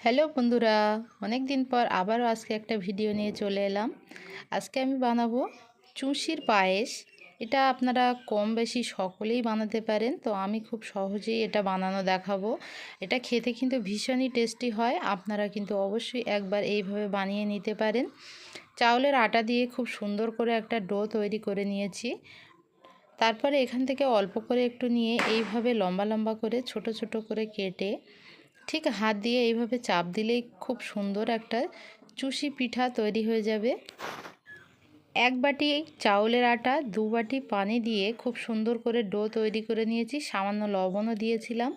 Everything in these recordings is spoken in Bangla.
হ্যালো বন্ধুরা অনেক দিন পর আবারও আজকে একটা ভিডিও নিয়ে চলে এলাম। আজকে আমি বানাবো চুষির পায়েস। এটা আপনারা কম বেশি সকলেই বানাতে পারেন, তো আমি খুব সহজেই এটা বানানো দেখাবো। এটা খেতে কিন্তু ভীষণই টেস্টি হয়, আপনারা কিন্তু অবশ্যই একবার এইভাবে বানিয়ে নিতে পারেন। চাউলের আটা দিয়ে খুব সুন্দর করে একটা ডো তৈরি করে নিয়েছি। তারপরে এখান থেকে অল্প করে একটু নিয়ে এইভাবে লম্বা লম্বা করে, ছোট ছোট করে কেটে ঠিক হাত দিয়ে এইভাবে চাপ দিলেই খুব সুন্দর একটা চুষি পিঠা তৈরি হয়ে যাবে। এক বাটি চাউলের আটা, দু বাটি পানি দিয়ে খুব সুন্দর করে ডো তৈরি করে নিয়েছি, সামান্য লবণও দিয়েছিলাম।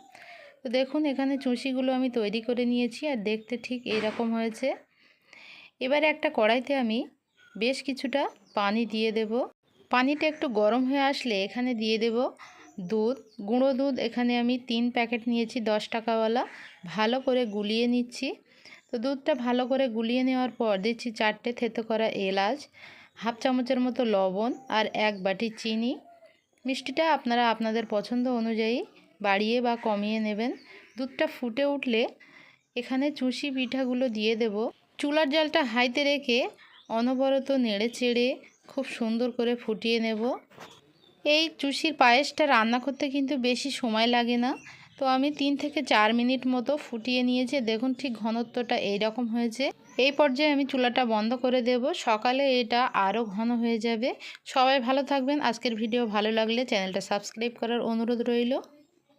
তো দেখুন, এখানে চুষিগুলো আমি তৈরি করে নিয়েছি আর দেখতে ঠিক এইরকম হয়েছে। এবারে একটা কড়াইতে আমি বেশ কিছুটা পানি দিয়ে দেব। পানিটা একটু গরম হয়ে আসলে এখানে দিয়ে দেব। দুধ, গুঁড়ো দুধ, এখানে আমি তিন প্যাকেট নিয়েছি, দশ টাকাওয়ালা। ভালো করে গুলিয়ে নিচ্ছি। তো দুধটা ভালো করে গুলিয়ে নেওয়ার পর দিচ্ছি চারটে থেতো করা এলাচ, হাফ চামচের মতো লবণ আর এক বাটি চিনি। মিষ্টিটা আপনারা আপনাদের পছন্দ অনুযায়ী বাড়িয়ে বা কমিয়ে নেবেন। দুধটা ফুটে উঠলে এখানে চুষি পিঠাগুলো দিয়ে দেব। চুলার জলটা হাইতে রেখে অনবরত নেড়ে চেড়ে খুব সুন্দর করে ফুটিয়ে নেব। এই চুষির পায়েসটা রান্না করতে কিন্তু বেশি সময় লাগে না। তো আমি তিন থেকে চার মিনিট মতো ফুটিয়ে নিয়েছি। দেখুন ঠিক ঘনত্বটা এইরকম হয়েছে। এই পর্যায়ে আমি চুলাটা বন্ধ করে দেব। সকালে এটা আরও ঘন হয়ে যাবে। সবাই ভালো থাকবেন। আজকের ভিডিও ভালো লাগলে চ্যানেলটা সাবস্ক্রাইব করার অনুরোধ রইল।